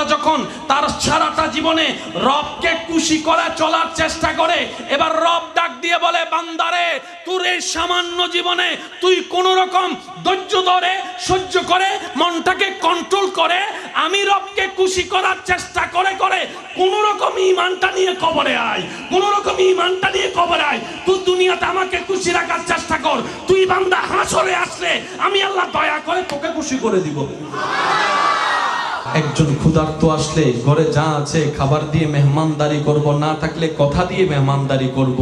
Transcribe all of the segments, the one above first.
বান্দা যখন তার সারাটা জীবনে রবকে খুশি করা চলার চেষ্টা করে, এবার রব ডাক দিয়ে বলে, বান্দারে, তোর এই সামান্য জীবনে তুই কোন রকম ধৈর্য ধরে, সহ্য করে, মনটাকে কন্ট্রোল করে, আমি রবকে খুশি করার চেষ্টা করে করে কোন রকম ইমানটা নিয়ে কবরে আয় কোন রকম ইমানটা নিয়ে কবরে আয়। তুই দুনিয়াতে আমাকে খুশি রাখার চেষ্টা কর। তুই বান্দা হাসরে আসলে আমি আল্লাহ দয়া করে তোকে খুশি করে দিব। একজন ক্ষুধার্ত আসলে ঘরে যা আছে খাবার দিয়ে মেহমানদারি করব, না থাকলে কথা দিয়ে মেহমানদারি করব,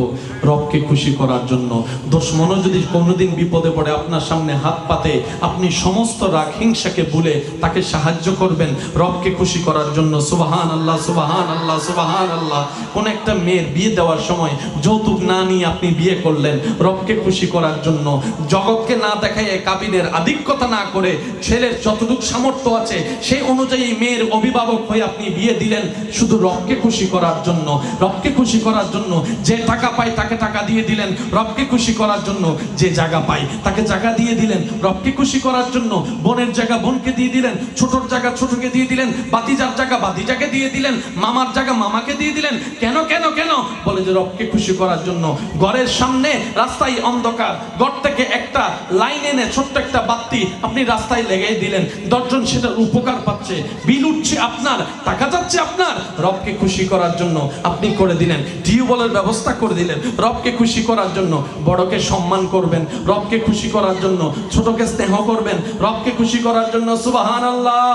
রবকে খুশি করার জন্য। দুশ্মনও যদি কোনোদিন বিপদে পড়ে আপনার সামনে হাত পাতে, আপনি সমস্ত রাগ হিংসাকে ভুলে তাকে সাহায্য করবেন রবকে খুশি করার জন্য। সুবাহান আল্লাহ সুবাহান আল্লাহ সুবাহান আল্লাহ কোন একটা মেয়ের বিয়ে দেওয়ার সময় যৌতুক না নিয়ে আপনি বিয়ে করলেন, রবকে খুশি করার জন্য। জগৎকে না দেখায় কাবিনের আধিক্যতা না করে ছেলের যতটুকু সামর্থ্য আছে, সেই অনুযায়ী মেয়ের অভিভাবক হয়ে আপনি বিয়ে দিলেন, শুধু রবকে খুশি করার জন্য। রবকে খুশি করার জন্য যে টাকা পায়, তাকে টাকা দিয়ে দিলেন। রবকে খুশি করার জন্য যে জায়গা পায়, তাকে জায়গা দিয়ে দিলেন। রবকে খুশি করার জন্য বোনের জায়গা বোনকে দিয়ে দিলেন, ছোটর জায়গা ছোটকে দিয়ে দিলেন, বাতিজার জায়গা বাতিজাকে দিয়ে দিলেন, মামার জায়গা মামাকে দিয়ে দিলেন। কেন কেন কেন? বলে যে রবকে খুশি করার জন্য। ঘরের সামনে রাস্তায় অন্ধকার, ঘর থেকে একটা লাইন এনে ছোট্ট একটা বাতি আপনি রাস্তায় লেগে দিলেন। দশজন সেটার উপকার পাচ্ছে। বিল উঠছে আপনার, টাকা যাচ্ছে আপনার। রবকে খুশি করার জন্য আপনি করে দিলেন, টিউবওয়েলের ব্যবস্থা করে দিলেন রবকে খুশি করার জন্য। বড়কে সম্মান করবেন, রবকে খুশি করার জন্য। ছোটকে স্নেহ করবেন, রবকে খুশি করার জন্য। সুবাহান আল্লাহ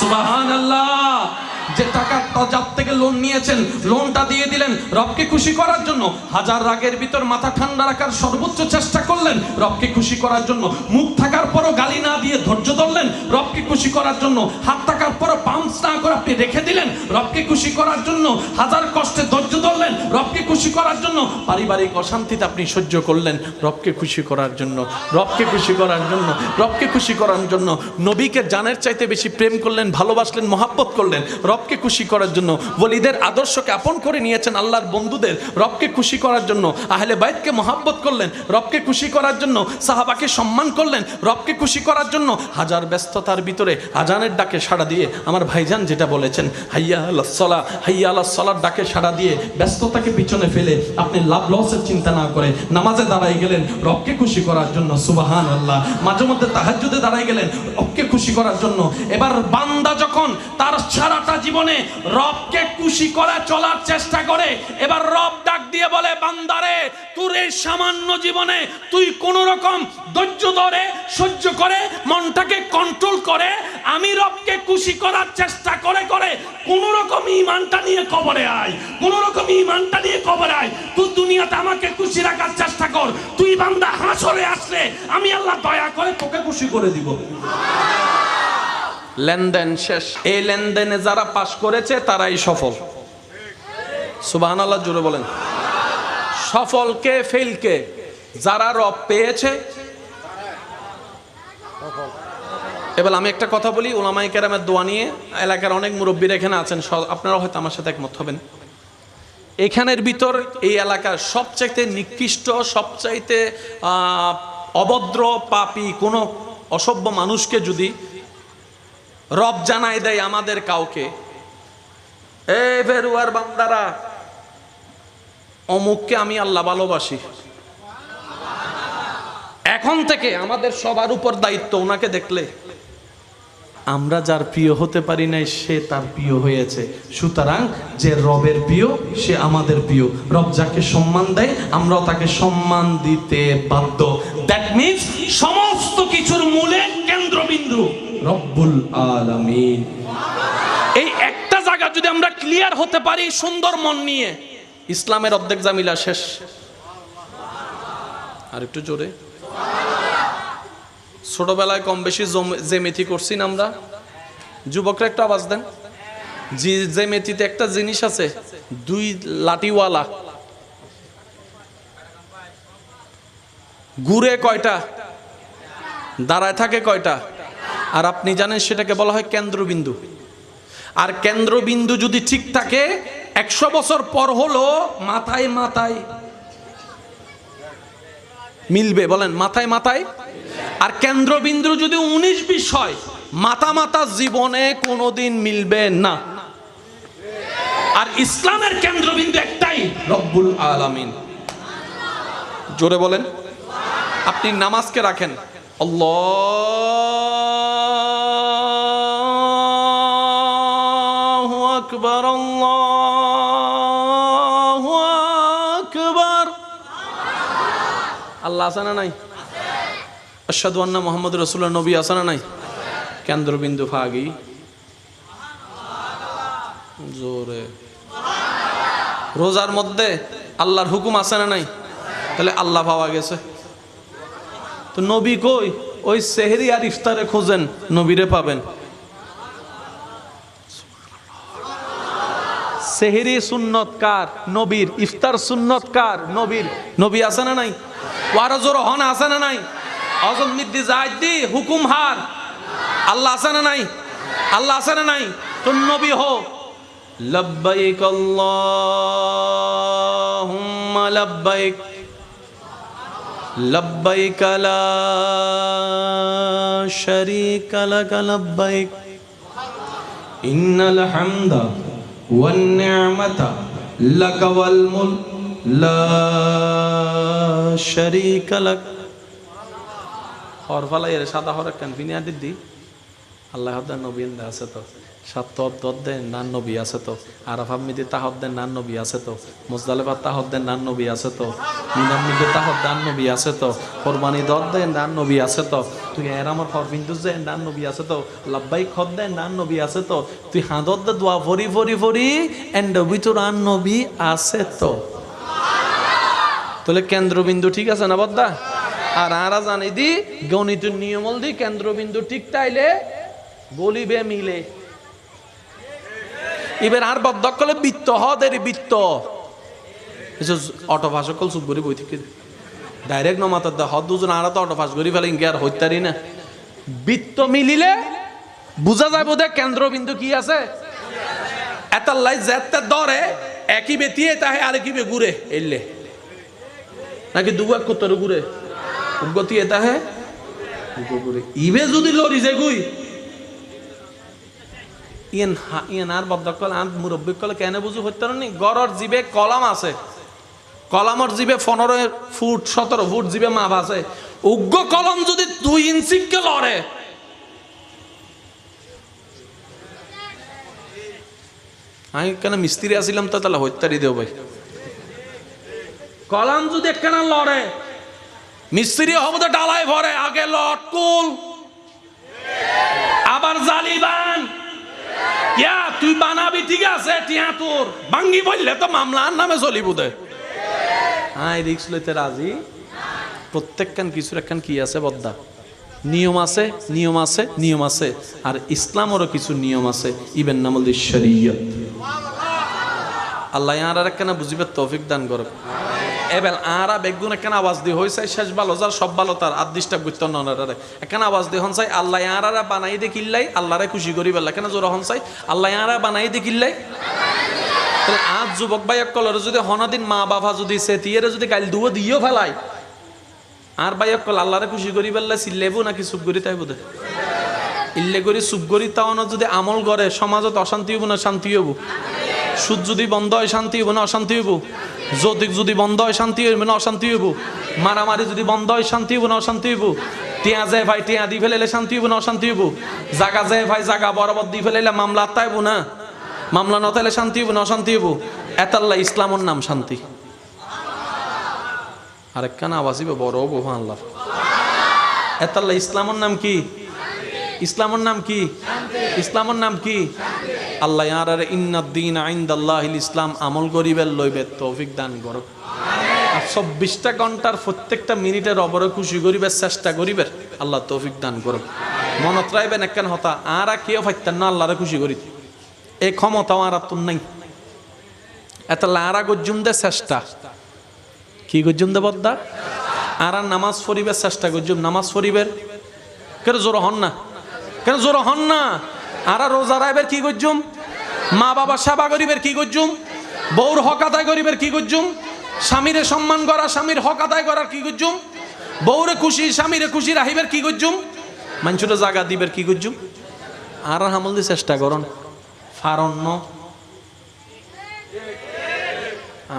সুবাহান আল্লাহ যে টাকা তা- যার থেকে লোন নিয়েছেন লোনটা দিয়ে দিলেন, রবকে খুশি করার জন্য হাজার রাগের ভিতর মাথা ঠান্ডা রাখার সর্বোচ্চ চেষ্টা করলেন, রবকে খুশি করার জন্য মুখ থাকার পরও গালি না দিয়ে ধৈর্য ধরলেন, রবকে খুশি করার জন্য হাত থাকার পরও পাম্পস না করে আপনি রেখে দিলেন, রবকে খুশি করার জন্য হাজার কষ্টে ধৈর্য ধরলেন, রবকে খুশি করার জন্য পারিবারিক অশান্তিতে আপনি সহ্য করলেন, রবকে খুশি করার জন্য, রবকে খুশি করার জন্য, রবকে খুশি করার জন্য নবীকে জানের চাইতে বেশি প্রেম করলেন, ভালোবাসলেন, মহাব্বত করলেন রবকে খুশি করার জন্য। বলিদের আদর্শকে আপন করে নিয়েছেন আল্লাহর বন্ধুদের রবকে খুশি করার জন্য। আহলে বাইতকে মহাব্বত করলেন, রবকে খুশি করার জন্য। সাহাবাকে সম্মান করলেন, রবকে খুশি করার জন্য। হাজার ব্যস্ততার ভিতরে আজানের ডাকে সাড়া দিয়ে আমার ভাইজান যেটা বলেছেন, হাইয়া আল্লাহ হাইয়া আল্লাহ সলার ডাকে সাড়া দিয়ে ব্যস্ততাকে পিছনে ফেলে আপনি লাভ লসের চিন্তা না করে নামাজে দাঁড়াই গেলেন রবকে খুশি করার জন্য সুবাহান আল্লাহ মাঝে মধ্যে তাহাজ্জুদে দাঁড়াই গেলেন রবকে খুশি করার জন্য। এবার বান্দা যখন তার সারাটা জীবনে রবকে খুশি করা, চলার চেষ্টা করে। এবার রব ডাক দিয়ে বলে, বান্দারে, তোর এই সামান্য জীবনে তুই কোন রকম ধৈর্য ধরে, সহ্য করে, মনটাকে কন্ট্রোল করে, আমি রবকে খুশি করার চেষ্টা করে করে, কোন রকম ইমানটা নিয়ে কবরে আয়, কোন রকম ইমানটা নিয়ে কবরে আয়। তুই দুনিয়াতে আমাকে খুশি রাখার চেষ্টা কর। তুই বান্দা হাসরে আসলে আমি আল্লাহ দয়া করে তোকে খুশি করে দিব। লেনদেন শেষ। এই লেনদেনে যারা পাশ করেছে, তারাই সফল। সুবাহান আল্লাহ জুড়ে বলেন সফলকে ফেলকে যারা রব পেয়েছে। এবার আমি একটা কথা বলি ওলামাই কেরামের দোয়া নিয়ে এলাকার অনেক মুরব্বীর এখানে আছেন আপনারা হয়তো আমার সাথে একমত হবেন। এখানের ভিতর এই এলাকার সবচাইতে নিকৃষ্ট, সবচাইতে অভদ্র, পাপী কোনো অসভ্য মানুষকে যদি রব জানাই দেয় আমাদের কাউকে। এ বেরুয়ার বান্দারা, অমুককে আমি আল্লাহ ভালোবাসি। এখন থেকে আমাদের সবার উপর দায়িত্ব ওনাকে দেখলে। আমরা যার প্রিয় হতে পারি নাই, সে তার প্রিয় হয়েছে। সুতরাং যে রবের প্রিয়, সে আমাদের প্রিয়। রব যাকে সম্মান দেয়, আমরাও তাকে সম্মান দিতে বাধ্য। দ্যাট মিন্স সমস্ত কিছুর মূলে কেন্দ্রবিন্দু। রব্বুল আলামিন। এই একটা জায়গা যদি আমরা ক্লিয়ার হতে পারি, সুন্দর মন নিয়ে, ইসলামের অর্ধেক জামিলা শেষ। আর একটু জোরে। ছোটবেলায় কম বেশি জম- জেমেথি করছি না আমরা। যুবকরা একটু আওয়াজ দেন। জি জেমেথিতে একটা জিনিস আছে, দুই লাঠিওয়ালা। ঘুরে কয়টা? দাঁড়ায় থাকে কয়টা? আর আপনি জানেন সেটাকে বলা হয় কেন্দ্রবিন্দু। আর কেন্দ্রবিন্দু যদি ঠিক থাকে, একশো বছর পর হলো মাথায় মাথায় মিলবে, বলেন, মাথায় মাথায়। আর কেন্দ্রবিন্দু যদি উনিশ বিশ হয়, মাথা মাথা জীবনে কোনোদিন মিলবে না। আর ইসলামের কেন্দ্রবিন্দু একটাই, রব্বুল আলামিন। জোরে বলেন। আপনি নামাজকে রাখেন। আল্লাহু আল্লাহ আছে না নাই? মুহাম্মদ রাসূলুল্লাহ, নবী আছে না নাই? কেন্দ্রবিন্দু ফাগি। জোরে। রোজার মধ্যে আল্লাহর হুকুম আছে না নাই? তাহলে আল্লাহ পাওয়া গেছে। তো নবী কই? ওই সেহেরি আর ইফতারে খোঁজেন, নবীরে পাবেন। সেহেরি সুন্নত কার? নবীর। ইফতার সুন্নত কার? নবীর। নবী আছে না নাই? ওয়ারা জোর হন আছে না নাই অজম মিদ্দি জায়দি হুকুম হার আল্লাহ আছে না নাই আল্লাহ আছে না নাই তো নবী হো لبيك اللهم لبيك لبيك لا شريك لك لبيك إن الحمد والنعمة لك والملك আল্লাহ আছে তো। সাত নবী আছে তো। নান নবী আছে তো। নান নবী আছে তো। নবী আছে তো। কোরবানি দর দেন নান নবী আছে তো। তুই এর আমার হরবিন্দু যে নান নবী আছে তো। লাব্বাই খদ দেন নান নবী আছে তো। তুই হাঁদর দে দোয়া ভরি ভরি ভরি, এন্ড ভিতর আন নবী আছে তো। তাহলে কেন্দ্রবিন্দু ঠিক আছে না বদ্দা? আর আরা জানি দি গণিত নিয়মল দি কেন্দ্রবিন্দু ঠিক তাইলে বলিবে মিলে। এবার আর বদ্ধকলে বৃত্ত হদের বৃত্ত। অটো ফাঁস কল করি বই থেকে। ডাইরেক্ট নমাতার দা হদ দুজন আর তো অটো ফাঁস করি ফেলে ইনকে আর হইতারি না। বৃত্ত মিলিলে বুঝা যায় বোধহয় কেন্দ্রবিন্দু কি আছে। এতার লাই যেতে দরে একই বেতিয়ে তাহে আর কি বে ঘুরে এলে নাকি দু এক কত্তর ঘুরে গতি এটা হে ইবে যদি লরি যে গুই ইয়েন ইয়েন আর বদ্দকল আর মুরব্বী কলে কেন বুঝু হইতে নি গড়র জিবে কলাম আছে কলামর জিবে পনেরো ফুট সতেরো ফুট জিবে মাপ আছে উগ্র কলম যদি দুই ইঞ্চি কে লড়ে আমি কেন মিস্ত্রি আসিলাম তো তাহলে হত্যারি দেও ভাই কলাম যদি একখানা লড়ে, মিস্ত্রি হব তো ডালাই ভরে, আগে লটকুল আবার জালিবান। ইয়া, তুই বানাবি, ঠিক আছে, টিয়া তোর। বাঙ্গি বললে তো মামলার নামে চলিব দে। হ্যাঁ রিক্স লইতে রাজি? প্রত্যেকখান কিছুর একখান কি আছে বদ্দা? নিয়ম আছে নিয়ম আছে নিয়ম আছে। আর ইসলামেরও কিছু নিয়ম আছে। ইবেন নামল শরীয়ত। আল্লাহ আর একখানা বুঝিবে তৌফিক দান করুক। এবার আরা বেগুন একখান আওয়াজ দিয়ে হয়েছে শেষ ভালো যার সব ভালো তার আর ডিস্টার্ব করতে ননারে একখান আওয়াজ দিয়ে হন চাই আল্লাহ আরা বানাই দিয়ে কিল্লাই, আল্লাহরে খুশি করি বেলা। কেন জোর হন চাই আল্লাহ আরা বানাই দিয়ে কিল্লাই। তাহলে আজ যুবক ভাই কলর যদি হনদিন মা বাবা যদি সে তিয়ারে যদি কাল দুও দিয়েও ফেলাই আর ভাই কল আল্লাহরে খুশি করি বেলা চিল্লেবো নাকি চুপ করি তাই বোধ? ইল্লে করি, চুপ করি তাও না যদি আমল করে, সমাজত অশান্তি হব না, শান্তি হব সুদ যদি বন্ধ হয়, শান্তি হইব না, অশান্তি হইব। যৌতুক যদি বন্ধ হয় শান্তি হইব, না অশান্তি হইব। মারামারি যদি বন্ধ হয়, শান্তি হইব, না অশান্তি হইব। টিয়া যায় ভাই, টিয়া দি ফেলাইলে শান্তি হইব, না অশান্তি হইব। জাগা যায় ভাই, জাগা বরাবর দি ফেলাইলে মামলা আত্মাইব না। মামলা নতাইলে শান্তি হইব, না অশান্তি হইব। এতাল্লাহ ইসলামর নাম শান্তি। আরেক কান আওয়াজিবে বড় বহু আল্লাহ এতাল্লাহ ইসলামর নাম কি? ইসলামর নাম কি? ইসলামর নাম কি? আল্লাহ ইয়ার ইন্নাদ্দিন আইন্দাল্লাহ ইসলাম আমল করিবের লইবে তৌফিক দান করো আর চব্বিশটা ঘণ্টার প্রত্যেকটা মিনিটের অবরে খুশি করিবার চেষ্টা করিবের আল্লাহ তৌফিক দান করো মনত রাইবেন একখান হতা, আর কেউ ফাইতেন না আল্লাহরে খুশি করি। এই ক্ষমতাও আর তোর নাই। এত লারা গজ্জুম দে চেষ্টা। কি গজ্জুম দে বদ্দা? আর নামাজ পড়িবার চেষ্টা গজ্জুম। নামাজ পড়িবের? কেন জোর হন না? কেন জোর হন না? আর রোজা রাইবের কি করছুম মা বাবা সেবা করিবের কি করছুম বউর হক আদায় করিবের কি করছুম স্বামীরে সম্মান করা স্বামীর হক আদায় করার কি করছুম বউরে খুশি, স্বামীরে খুশি রাহিবের কি করছুম মানুষের জাগা দিবের কি করছুম আর হামল দিয়ে চেষ্টা করুন। ফারণ্য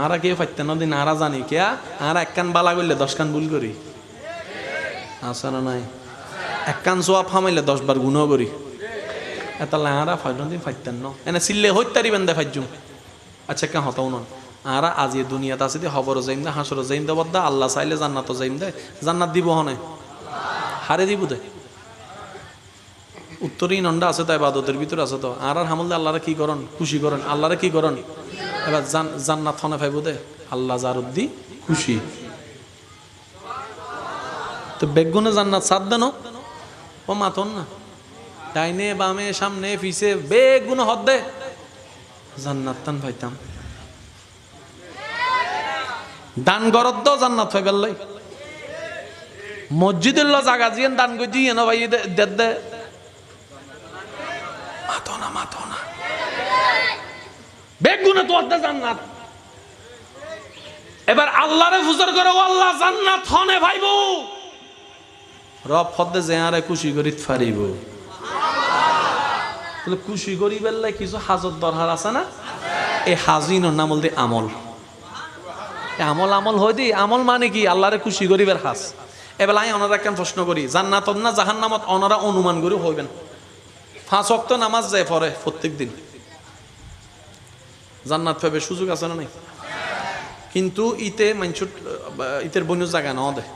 আরা কে ফাইতেন দিন, আরা জানি কে? আর এক কান বালা করলে দশ কান ভুল করি। আছে না নাই? এক কান সোয়া ফামাইলে দশ বার গুণ করি। এটা লাহারা ফাইন দিন ফাইতেন ন। এনে চিল্লে হইতারি বেন্দে ফাইজুম। আচ্ছা কেন হতাও নন। আরা আজি দুনিয়াতে আছে দি খবর যাইম দে হাসর যাইম দে, বদ্দা আল্লাহ চাইলে জান্নাত যাইম দে। জান্নাত দিব হনে? হারে দিব দে। উত্তরই নন্ডা আছে তাই বাদতের ভিতরে আছে তো। আর আর হামলদে আল্লাহরে কি করন? খুশি করেন। আল্লাহরে কি করন? এবার জান জান্নাত ফনে ফাইব দে। আল্লাহ জারুদ্দি খুশি। তো বেগুনে জান্নাত সাদ দেন ও মাতন না। ডাইনে, বামে, সামনে, পিছে বেগুনে দে। জান্নাত তান পাইতাম। দান গরত দাও জান্নাত পাইবার লাই। মসজিদের ল জাগা জিয়েন, দান কই দিয়ে না ভাই দে দে। মাতো না মাতো না। বেগুনে তো অর্ধে জান্নাত। এবার আল্লাহরে ফুজর করে, ও আল্লাহ জান্নাত হনে ভাইবো। রব ফদ্দে যে আরে খুশি করি ফারিব। তাহলে খুশি বেললে কিছু হাজত দরকার আছে না? এই হাজিনোর নাম বলতে আমল। আমল আমল হয় দি, আমল মানে কি? আল্লাহরে খুশি করিবার হাস। এবার আমি ওনারা একটা প্রশ্ন করি? জান্নাত না জাহান নামত ওনারা অনুমান করে হইবেন। পাঁচ অক্ত নামাজ যায় পরে প্রত্যেক দিন। জান্নাত পাবে সুযোগ আছে না নাই? কিন্তু ইতে মানছুট ইতের বন্য জায়গা ন দেয়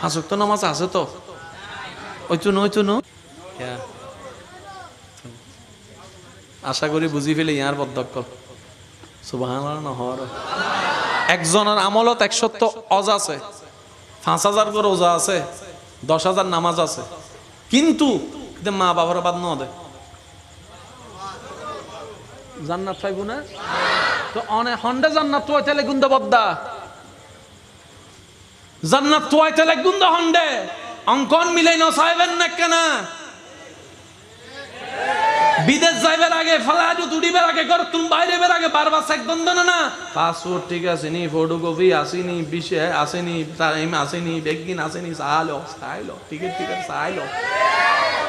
পাঁচ ওয়াক্ত নামাজ আছে তো? ওই তো তো আশা করি বুঝি ফেলে ইয়ার বদ্ধক্ষ সুবাহ নহর একজনের আমলত একশত অজ আছে। পাঁচ হাজার করে ওজা আছে। দশ হাজার নামাজ আছে। কিন্তু মা বাবার বাদ ন দে জান্নাত পাইব না? তো অনে হন্ডে জান্নাত তো তাহলে গুন্দ বদ্দা। জান্নাত দা হন্ডে অঙ্কন মিলাই নসাইবেন না কেনা? বিদেশ যাইবার আগে ফলাজু তুড়িবার আগে ঘর তুমি বাইরে বের আগে বারবার চেক বন্ধ না না? পাসপোর্ট ঠিক আছে নি, ফটোকপি আসেনি বিশে আসেনি, টাইম আসেনি, বেগিন আসেনি, সাহালো, সাইলো, টিকিট টিকিট সাইলো।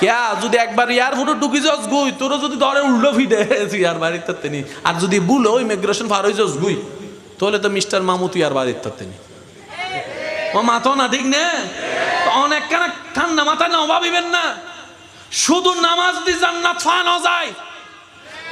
কেয়া যদি একবার ইয়ার ফটো ঢুকি যাস গুই তোর যদি ধরে উল্টো ফিডে ইয়ার বাড়ির তাতে আর যদি বুলো ইমিগ্রেশন ফার হয়ে যাস গুই, তাহলে তো মিস্টার মামু তুই আর বাড়ির নি। ও মাথা না, ঠিক নে? অনেক ঠান্ডা মাথায় না ভাবিবেন না। শুধু নামাজ দি জান্নাত ফানো যায়।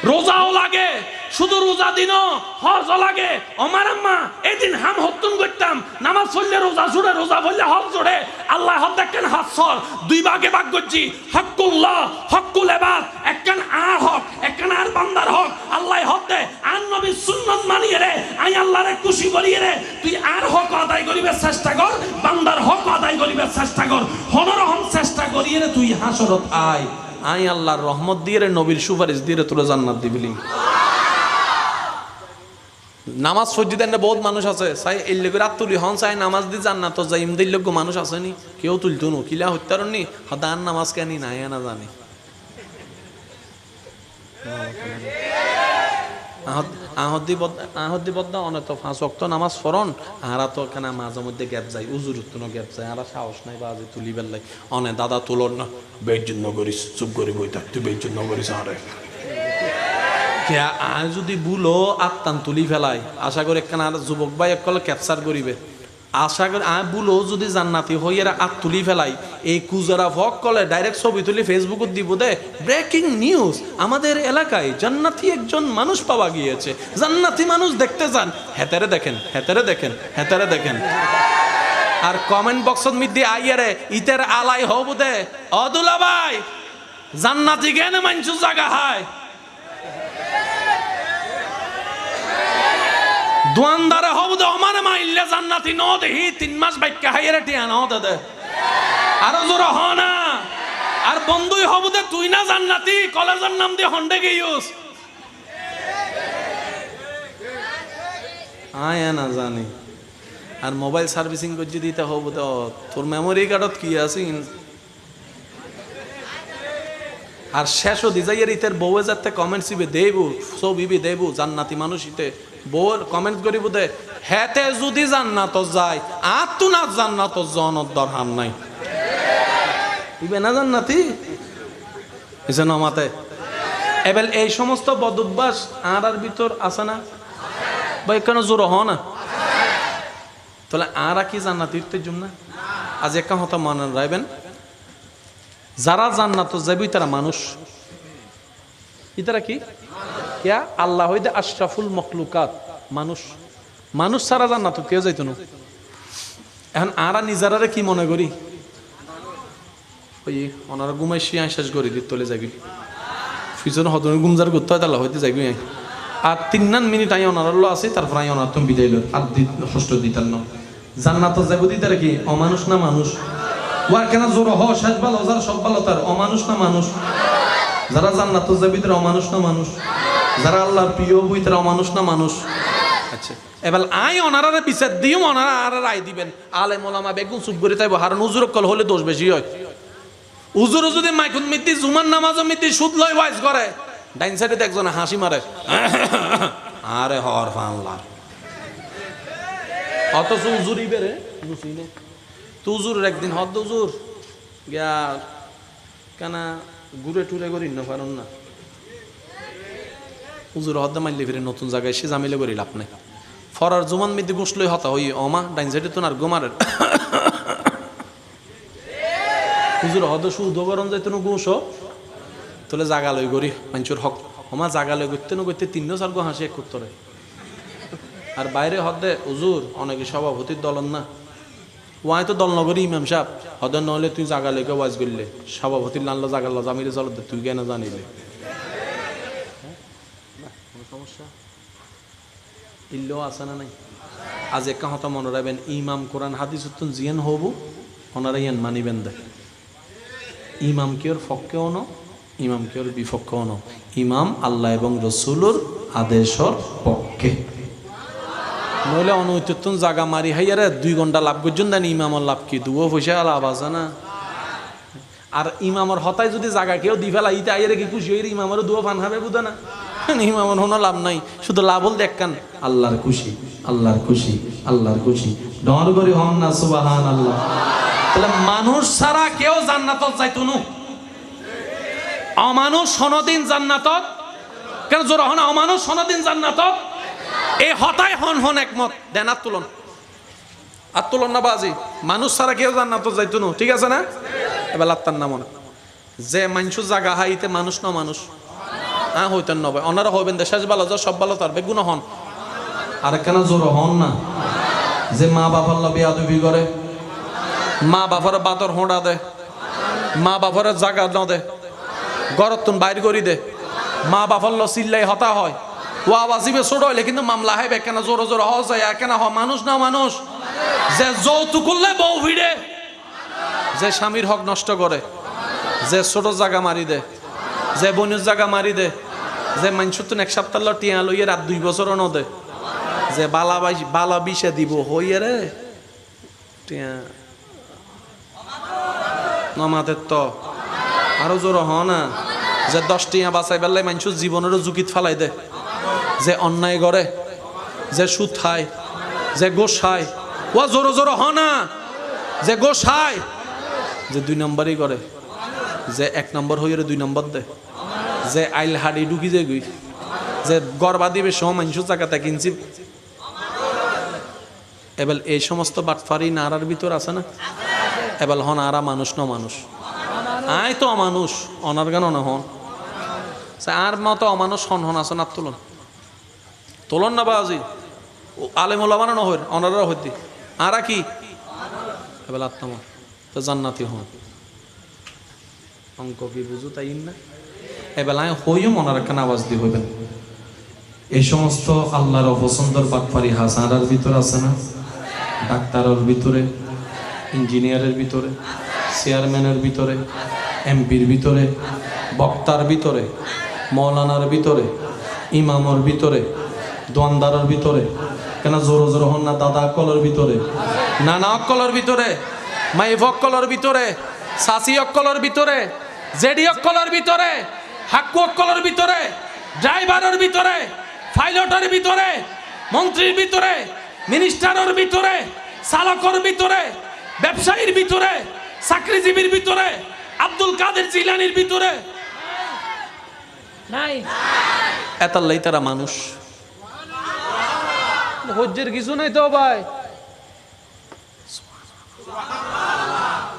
রোজাও লাগে, শুধু রোজা দিনও, হজ লাগে। আমার আম্মা, এদিন হাম হত্তুন করতাম, নামাজ পড়লে রোজা ছুড়ে রোজা পড়লে হজ জোড়ে। আল্লাহ হদ দেখেন হাত সর। দুই ভাগে ভাগ করছি, হকুল্লাহ, হকুল এবার একখান আর হক, একখান আর বান্দার হক। আল্লাহ হক দে, আর নবী সুন্নত মানিয়ে রে। আই আল্লাহরে খুশি করিয়ে রে। তুই আর হক আদায় করিবার চেষ্টা কর, বান্দার হক আদায় করিবার চেষ্টা কর। হনরহম চেষ্টা করিয়ে রে তুই হাসরত আয়। আই আল্লাহর রহমত দিয়ে রে নবীর সুপারিশ দিয়ে তোরা জান্নাত দিবিলি নামাজ সজ্জি দেন বহুত মানুষ আছে। সাই এই লোকের রাত তুলি হন, সাই নামাজ দি জান্নাত, যাই ইমদের লোক মানুষ আছে নি, কেউ তুলতো নো, কিলা হত্যার নি, হদান নামাজ কেনি নাই না জানি। আহদ্দি বদ আহদ্দি বদ্দা অনেক ফাঁস অক্ত নামাজ ফরন আরা তো কেন মাঝে মধ্যে গ্যাপ যায় উজুর উত্তনো গ্যাপ যায়। আরা সাহস নাই বা আজি তুলি বেলাই অনে দাদা তুলন না বেজ্জন নগরিস চুপ করে বই থাক, তুই বেজ্জন নগরিস আরে যদি বুলো আত্মান তুলি ফেলায় আশা করি একখানা যুবক ভাই এক কলে ক্যাপচার করিবে আশা করি আয় বুলো যদি জান্নাতি হই, এরা আত তুলি ফেলাই। এই কুজারা ভক কলে ডাইরেক্ট ছবি তুলি ফেসবুকত দিব দে। ব্রেকিং নিউজ আমাদের এলাকায় জান্নাতি একজন মানুষ পাওয়া গিয়েছে। জান্নাতি মানুষ দেখতে যান। হেতারে দেখেন হেতারে দেখেন হেতারে দেখেন। আর কমেন্ট বক্সত মধ্যে আইয়ারে ইতের আলাই হব দে। অদুলা ভাই, জান্নাতি কেন মানছু জাগা হায়। দোয়ানদারে হব দে অমানে মাইল্লে জান্নাতি, ন দেহি, তিন মাস বাইকা হাইয়ের টিয়া ন দে দে। আরও জোর হ না। আর বন্ধুই হব দে, তুই না জান্নাতি, কলেজের নাম দিয়ে হন্ডে গিয়েছ আয় না জানি। আর মোবাইল সার্ভিসিং করছি দিতে হব তো তোর মেমোরি কার্ডত কি আছে? আর শেষও দিজাইয়ের ইতের বউয়ে যাতে কমেন্টস দিবে দেবু ছবিবি দেবু জান্নাতি মানুষ ইতে। বউয়ের কমেন্ট করিব দে হেতে যদি জান্নাত যায় আর তু না জান্নাত জনত দরহার নাই। ইবে না জান্নাতি? এসে নমাতে এবার এই সমস্ত বদভ্যাস আর ভিতর আছে না? বা এখানে জোর হ না? তাহলে আর কি জান্নাতির জন্য না? আজ একা হতা মানান রাইবেন। যারা জান্নাত যাবি তারা মানুষ। ইতারা কি? ইয়া আল্লাহ হইদে আশরাফুল মখলুকাত, মানুষ মানুষ ছাড়া জান্নাত কেউ যাইতো না। এখন আরা নিজেরারে কি মনে করি? ওই ওনারা ঘুমাই শিয়া শেষ করি দিত তলে যাবি পিছনে হতনে গুমজার করতে হয়, তাহলে হইতে যাবি আর তিন নান মিনিট আই ওনার লো আছে, তারপর আই ওনার তুমি বিদায় লো। আর ষষ্ঠ দিতার ন জান্নাত যাব দিতার কি? অমানুষ না মানুষ? ওয়ার কেন জোর হ, শেষ ভালো যারা সব ভালো তার। অমানুষ না মানুষ? যারা জান্নাত যাবি তারা অমানুষ না মানুষ? যারা আল্লাহর প্রিয় বই তারা অমানুষ না মানুষ? আচ্ছা। এবার আই অনারারে বিচার দিও অনারা, আর রায় দিবেন। আলে মোলামা বেগুন, চুপ করে তাইব। হারণ উজুর কল হলে দোষ বেশি হয়। উজুরও যদি মাইকুন মিতি, জুমার নামাজও মিতি, সুদ লয় ওয়াইজ করে। ডাইন সাইডে একজন হাসি মারে। আরে হর ফানলা। অথচ উজুরই বেরে তো উজুরের একদিন, হদ উজুর গিয়া কেনা ঘুরে টুরে করি না, পারুন না। উজুর হদ্দা মাইলে ফিরে নতুন জায়গায় সে জামিলে করি লাভ নাই ফরার জুমান মিদি গুসলই হতা হই অমা, ডাইন সাইডে তো আর গোমারের। হুজুর হদ সুদ গরম যাইতো না গুস তোলে জাগা লই গরি মানুষের হক। অমা জাগা লই না করতে তিন চার গো হাসি এক করতে আর বাইরে হদে হুজুর, অনেকে সভাপতির দলন না। ওয়াই তো দল নগরী, ইমাম সাহেব। হদর নহলে তুই জাগা লেগে ওয়াজ করলে। সভাপতির লানলো জাগা ল জামিলে চল তুই কেন জানিলে? সমস্যা? ইল্লেও আছে না নাই? আজ একা হতা মনে রাখবেন, ইমাম কোরআন হাদিস উত্তন জিয়ান হব, ওনারা ইয়ান মানিবেন দে। ইমাম কেওর ফক্কেও ন? ইমাম কেওর বিপক্ষেও ন? ইমাম আল্লাহ এবং রসুলুর আদেশর পক্ষে। নইলে অনুচিতন জাগা মারি হাইয়ারে দুই ঘণ্টা লাভ করছেন দেন ইমামর লাভ কি? দুও পয়সা লাভ আছে না? আর ইমামর হতায় যদি জাগা কেউ দি ফেলা, ইতে আইয়ারে কি খুশি হইরে ইমামর দুও ফান হবে বুঝা না? হনো লাভ নাই। শুধু আল্লাহর খুশি আল্লাহর খুশি আল্লাহর খুশি। ডর করি হন না সুবাহান আল্লাহ তাহলে মানুষ ছাড়া কেউ জান্নাতত যাইতো নু। অমানুষ সনদিন জান্নাতত কেন জোর হন অমানুষ সনদিন জান্নাতত? এই হতায় হন হন একমত। দেন আর তুলন আর তুলন না বাজি। মানুষ ছাড়া কেউ জান্নাতত যাইতো নু ঠিক আছে না? এবার আত্মার নাম যে মানুষ জাগা হাইতে মানুষ না মানুষ। হ্যাঁ হইতেন নবে ওনারা হইবেন দেশ ভালো যা সব ভালো তার বেগুন হন। আর কেন জোর হন না? যে মা বাবার লবে আদবি করে। মা বাবার বাদর হোঁড়া দে। মা বাবার জাগা ন দে। গরত তুন বাইর করি দে। মা বাবার ল চিল্লাই হতা হয়। ও আওয়াজিবে ছোট হইলে কিন্তু মামলা হাইবে কেন জোর জোর হ যায়? কেন হ মানুষ না মানুষ? যে যৌতুক করলে বউ ভিড়ে। যে স্বামীর হক নষ্ট করে। যে ছোট জায়গা মারি দে। যে বনুর জায়গা মারি দে। যে মানুষ তো এক সপ্তাহ টিয়া লইয়ে রাত দুই বছর ন দে যে বালা বাইশ বালা বিষে দিব, হইয়ে রে। টিয়া। নমাদের তো। আরও জোর হ না। যে দশ টিয়া বাঁচাই পেলাই মানুষ জীবনেরও ঝুঁকিত ফালাই দে। যে অন্যায় করে, যে সুদ খায়, যে গোস খায়। ও জোর জোর হ না। যে গোস খায়, যে দুই নম্বরই করে। যে এক নম্বর হইরে দুই নম্বর দে। যে আইল হাড়ি ঢুকি যে গুই, যে গরবা দিবে সহ মানুষ জায়গাতে কিনছি। এবার এই সমস্ত বাটফারি নারার ভিতর আছে না? এবার হন আরা মানুষ ন মানুষ। আয় তো অমানুষ অনার গান না হন। আর মতো অমানুষ হন হন আছে না তুলন। তুলন না বাজি? ওলামানা নহর অনারা হইতি। আরা কি? এবার আত্মা তো জান্নাতি হন। অঙ্ক কি বুঝু তাই না? এবেলায় হইও মনার একটা আওয়াজ দিয়ে হইবেন। এই সমস্ত আল্লাহর অপছন্দর বাটপারি হাসানার ভিতর আছে না? ডাক্তারের ভিতরে, ইঞ্জিনিয়ারের ভিতরে, চেয়ারম্যানের ভিতরে, এমপির ভিতরে, বক্তার ভিতরে, মৌলানার ভিতরে, ইমামর ভিতরে, দোয়ানদারের ভিতরে, কেন জোর জোর হন না দাদা কলের ভিতরে? নানা অক্কলের ভিতরে মাইফ অক্কলের ভিতরে, সাসি অক্কলের ভিতরে, জেডি অক্কলের ভিতরে হাক্কু অক্কলের ভিতরে ড্রাইভারের ভিতরে পাইলটের ভিতরে মন্ত্রীর ভিতরে মিনিস্টারের ভিতরে চালকের ভিতরে ব্যবসায়ীর ভিতরে চাকরিজীবীর ভিতরে আব্দুল কাদের জিলানির ভিতরে। নাই। এতাল্লাই তারা মানুষ। হজ্জের কিছু নাই তো ভাই।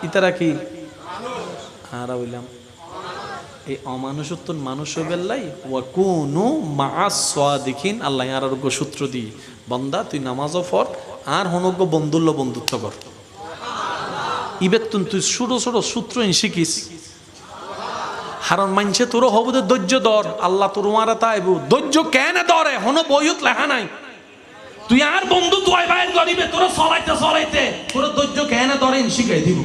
ইতারা কি? আর বললাম এই অমানুষত্ব মানুষ বেল্লাই ওয়া কোনো মা দেখিন আল্লাহ আর আরোগ্য সূত্র দি বন্দা, তুই নামাজও ফর আর হনজ্ঞ বন্ধুল্য বন্ধুত্ব কর। ইবেতুন তুই ছোট ছোট সূত্র শিখিস। হারণ মানছে তোর হবু তো ধৈর্য দর আল্লাহ তোর মারা তাইবু ধৈর্য কেন দরে হন বইত লেখা নাই। তুই আর বন্ধু তুই বাইর করিবে, তোরা চলাইতে চলাইতে তোর ধৈর্য কেন দরে শিখাই দিব।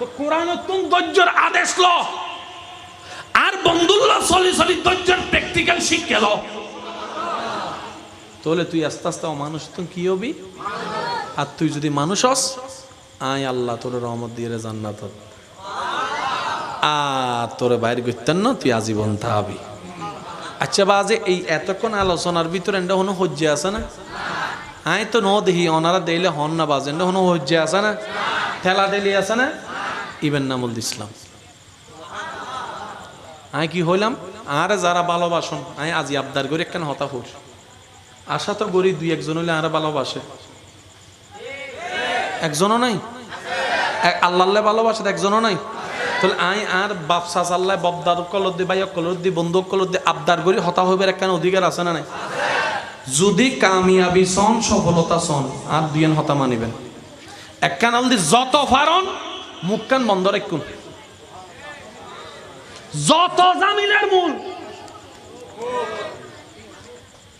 তো কোরআন ধৈর্যের আদেশ ল? আর বন্ধুল্লাহ চলি চলি ধৈর্যের প্র্যাকটিক্যাল শিক্ষা ল। তাহলে তুই আস্তে আস্তে অমানুষ তো কি হবি? আর তুই যদি মানুষ হস, আয় আল্লাহ তোর রহমত দিয়ে জান্নাত আর তোরে বাইরে করতেন না, তুই আজীবন থাকবি আচ্ছা বাজে এই এতক্ষণ আলোচনার ভিতরে এটা হনো হজ্জে আছে না? আয় তো ন দেখি ওনারা দিলে হন না বাজে এটা হনো হজ্জে আছে না? ঠেলা দিলি আছে না? ইবেন নামুল ইসলাম। আয় কি হইলাম? আরে যারা ভালোবাসন, আয় আজি আবদার করে একখান হতা হুর। আশা তো গরিব দুই একজন হইলে আর ভালোবাসে। একজনও নাই? আল্লাহলে ভালোবাসে একজনও নাই? তাহলে আই আর বাপসা চাল্লাই ববদার কলর দি বাইক কলর দি বন্ধুক কলর দি আবদার করি হতা হইবার একখান অধিকার আছে না নাই? যদি কামিয়াবি সন, সফলতা সন, আর দুইজন হতা মানিবেন। একখান আলদি যত ফারন মুখখান বন্ধ রাখুন। যত জামিনের মূল।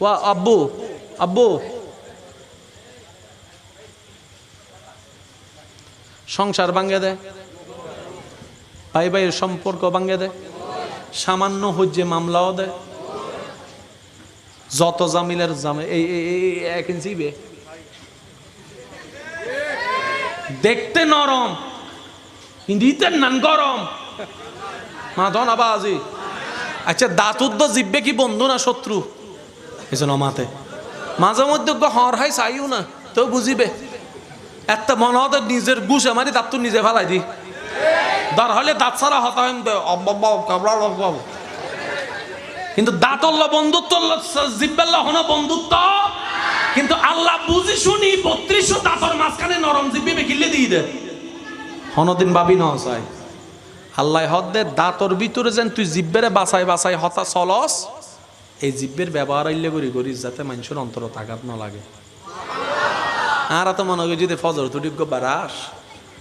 ওয়া, আব্বু আব্বু। সংসার ভাঙ্গে দেয় ভাই ভাইয়ের সম্পর্ক ভাঙ্গে দেয় সামান্য হজ্জে মামলাও দেয় যত জামিলের জামে এই এই এই এক ইঞ্চি দেখতে নরম। কিন্তু ইতের নান গরম। মা, ধন আবাজি আচ্ছা দাঁতুদ্দ জিব্বে কি বন্ধু না শত্রু? এজন্য মাতে। মাঝে মধ্যে হর হয় চাইও না তো বুঝিবে একটা মনে হতো নিজের গুছ আমারই দাঁত তো নিজে ফেলাই দি। দর হলে দাঁত ছাড়া হতা কিন্তু দাঁতল্লা বন্ধুত্ব জিব্বাল্লা হন বন্ধুত্ব। কিন্তু আল্লাহ বুঝি শুনি বত্রিশশো দাঁতর মাঝখানে নরম জিব্বি বেকিলে দিয়ে দে। হনদিন ভাবি ন চাই আল্লাহ হদ্দে দাঁতর ভিতরে যেন তুই জিব্বেরে বাসাই বাসাই হতা চলস, এই জিব্বের ব্যবহার আইলে করি করিস যাতে মানুষের অন্তর তাকাত না লাগে আর তো মনে করি যদি ফজর তুটিজ্ঞ বেড়াস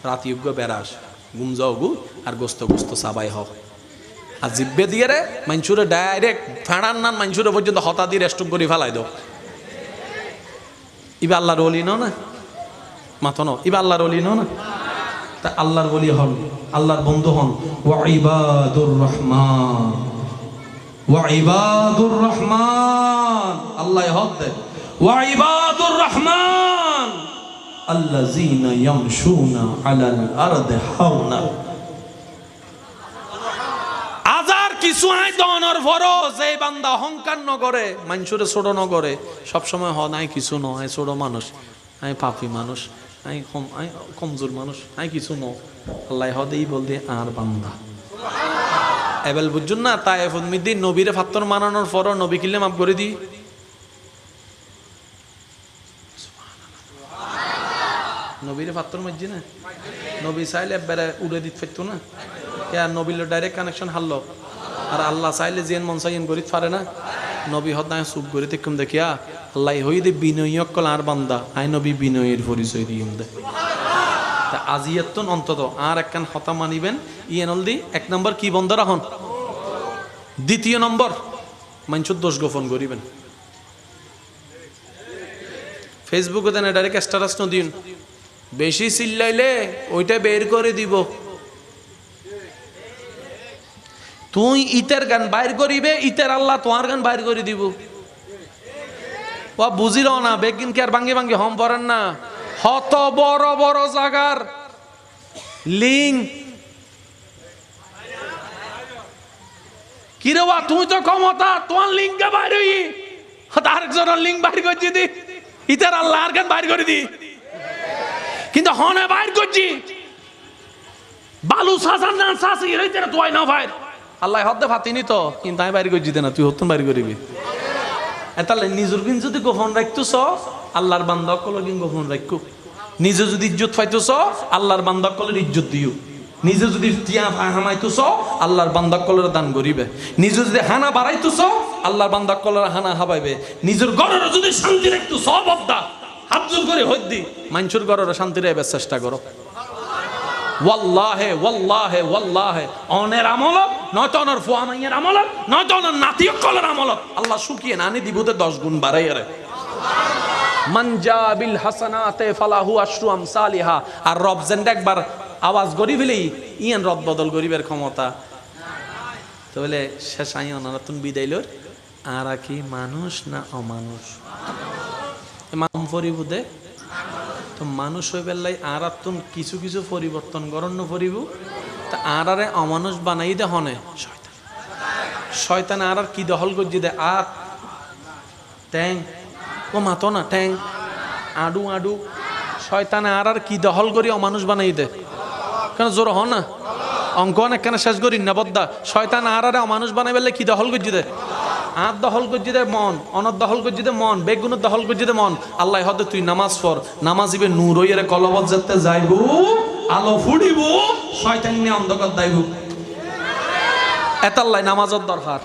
রাতিজ্ঞ বেড়াস গুম যাও গু, আর গোস্ত গোস্ত সাবাই হোক আর জিব্বে দিয়ে রে, মানুষুরে ডাইরেক্ট ফেড়ান নান মানুষুরে পর্যন্ত হতা দিয়ে রেস্ট করে ফেলাই দাও। ইবা আল্লাহর অলি ন না? মাথো ন ইবা আল্লাহর অলি না? তা আল্লাহর বলি হন, আল্লাহর বন্ধু হন। ওয়াইবাদুর রহমান। ওয়াইবাদুর রহমান। আল্লাহ হক দে ওয়াইবাদুর রহমান। আল্লাযীনা ইয়ামশুনা আলাল আরদি হাওনা। আজার কিছু আই দনর ভরো। যে বান্দা অহংকার নগরে, মানুষরে ছোট নগরে, সবসময় হ নাই কিছু নয়, ছোট মানুষ আই পাপি মানুষ। আই কম, আই কমজোর মানুষ, আই কিছু ন। আল্লাহ হদেই বলতে আর বান্দা। এবেল বুঝুন না, তাই এখন মিদি নবীরে ফাত্তর মানানোর পর নবী কিনলে মাপ করে দি নবীরে ফাত্তর মারছি না। নবী চাইলে বেড়ে উড়ে দিতে পারতো না। কে নবীর ডাইরেক্ট কানেকশন হারলো। আর আল্লাহ চাইলে যেন মন চাইন করিত পারে না। নবী হদ নাই চুপ করে দেখুম দেখিয়া, আল্লাহ হই দে বিনয়ক কল আর বান্দা, আই নবী বিনয়ের পরিচয় দিম দে। তা আজিয়াতন অন্তত আর একখান হতা মানিবেন এক নম্বর কি বন্ধ রাখুন? দ্বিতীয় নম্বর মানুষের দোষ গোপন করিবেন। ফেসবুকে দেন ডাইরেক্ট স্ট্যাটাস নদিন, বেশি চিল্লাইলে ওইটা বের করে দিব। তুই ইতের গান বাইর করিবে, ইতের আল্লাহ তোমার গান বাইর করে দিব। ও, বুঝিল না বেগিন কে আর ভাঙ্গে ভাঙ্গে হম পড়েন না। হত বড় বড় জাগার লিং। কিরে বা, তুই তো ক্ষমতা, তোমার লিঙ্কে বাইর হই। আরেকজনের লিঙ্ক বাইর করছি দি। ইতার আল্লাহ আর গান বাইর করে দি। কিন্তু হনে বাইর করছি। বালু সাজার না, সাসি রইতে না তুই না ভাই। আল্লাহ হদ্দে ফাতিনি তো, কিন্তু আমি বাইরে করছি না, তুই হতুন বাইরে করিবি। তাহলে নিজের কিন যদি গোপন রাখতেছ, আল্লাহর বান্দা কলে কিন গোপন রাখো নিজে যদি ইজ্জত পাইতেছ, আল্লাহর বান্দা কলের ইজ্জত দিও। নিজে যদি টিয়া হামাইতেছ, আল্লাহর বান্দা কলের দান করিবে। নিজে যদি হানা বাড়াইতেছ, আল্লাহর বান্দা কলের হানা হাবাইবে। নিজের ঘরের যদি শান্তি রাখতো সব অবদা হাত জোর করে হদ্দি মানুষের ঘরের শান্তি রেবে চেষ্টা করো। ওয়াল্লাহে ওয়াল্লাহে ওয়াল্লাহে। অনের আমলত নয়তো অনর ফুয়া মাইয়ের আমলত নয়তো অনর নাতিয় কলের আমলত আল্লাহ শুকিয়ে না আনি দিবতে দশ গুণ বাড়াই মানজা বিল হাসানাতে ফালাহু আশরু আমসালিহা। আর রব যেন একবার আওয়াজ ফেলেই ইয়ান রদ বদল গরিবের ক্ষমতা। তাহলে শেষ আই অনারাতুন বিদাইল আর কি মানুষ না অমানুষ? মাম ফরিবুদে। তো মানুষ হয়ে বেলাই আর তুন কিছু কিছু পরিবর্তন গরণ্য ফরিব তা আর আরে অমানুষ বানাই দে হনে। শয়তান। শয়তান আর আর কি দহল গজ্জি দে? আর ট্যাং ও মাতো না ট্যাং আডু আডু। শয়তানে আর আর কি দহল করি অমানুষ বানাই দে? কেন জোর হ না? অঙ্ক অনেক কেন শেষ করি না বদ্দা? শয়তান আর আরে অমানুষ বানাই বেলে কি দহল করছি দে? আর দহল করছি দে মন অনর দহল করছি দে মন বেগুন দহল করছি দে মন। আল্লাহ হদে তুই নামাজ পর নামাজ ইবে নূর হইয়ারে কলবত যেতে যাইব, আলো ফুডিব, শয়তান নিয়ে অন্ধকার দাইব। আল্লাহ নামাজের দরকার।